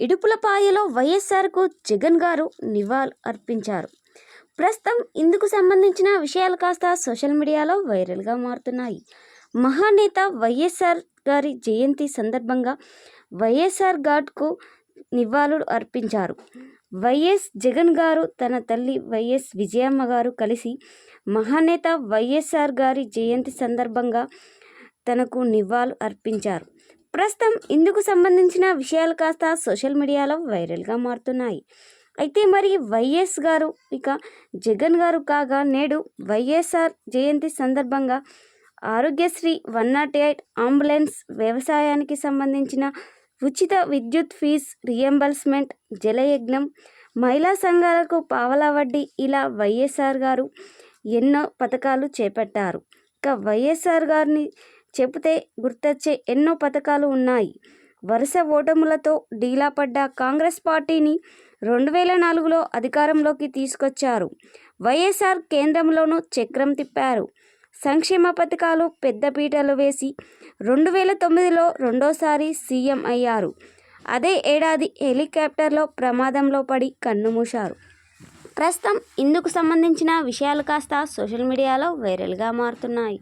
ఇడుపులపాయలో వైఎస్ఆర్కు జగన్ గారు నివాళులు అర్పించారు. ప్రస్తుతం ఇందుకు సంబంధించిన విషయాలు కాస్త సోషల్ మీడియాలో వైరల్గా మారుతున్నాయి. మహానేత వైఎస్ఆర్ గారి జయంతి సందర్భంగా వైఎస్ఆర్ ఘాట్కు నివాళులు అర్పించారు. వైఎస్ జగన్ గారు తన తల్లి వైఎస్ విజయమ్మ గారు కలిసి మహానేత వైఎస్ఆర్ గారి జయంతి సందర్భంగా తనకు నివాళులు అర్పించారు. ప్రస్తుతం ఇందుకు సంబంధించిన విషయాలు కాస్త సోషల్ మీడియాలో వైరల్గా మారుతున్నాయి. అయితే మరి వైఎస్ గారు ఇక జగన్ గారు కాగా నేడు వైఎస్ఆర్ జయంతి సందర్భంగా Aarogyasri one nought eight ambulance వ్యవసాయానికి సంబంధించిన ఉచిత విద్యుత్ ఫీజ్ రియంబర్స్మెంట్ జలయజ్ఞం మహిళా సంఘాలకు పావలా వడ్డీ ఇలా వైఎస్ఆర్ గారు ఎన్నో పథకాలు చేపట్టారు. ఇక వైఎస్ఆర్ గారిని చెబితే గుర్తొచ్చే ఎన్నో పథకాలు ఉన్నాయి. వరుస ఓటములతో డీలా పడ్డ కాంగ్రెస్ పార్టీని రెండు వేల నాలుగులో అధికారంలోకి తీసుకొచ్చారు. వైఎస్ఆర్ కేంద్రంలోనూ చక్రం తిప్పారు. సంక్షేమ పథకాలు పెద్దపీటలు వేసి రెండు వేల తొమ్మిదిలో రెండోసారి సీఎం అయ్యారు. అదే ఏడాది హెలికాప్టర్లో ప్రమాదంలో పడి కన్నుమూశారు ప్రస్తుతం ఇందుకు సంబంధించిన విషయాలు కాస్త సోషల్ మీడియాలో వైరల్గా మారుతున్నాయి.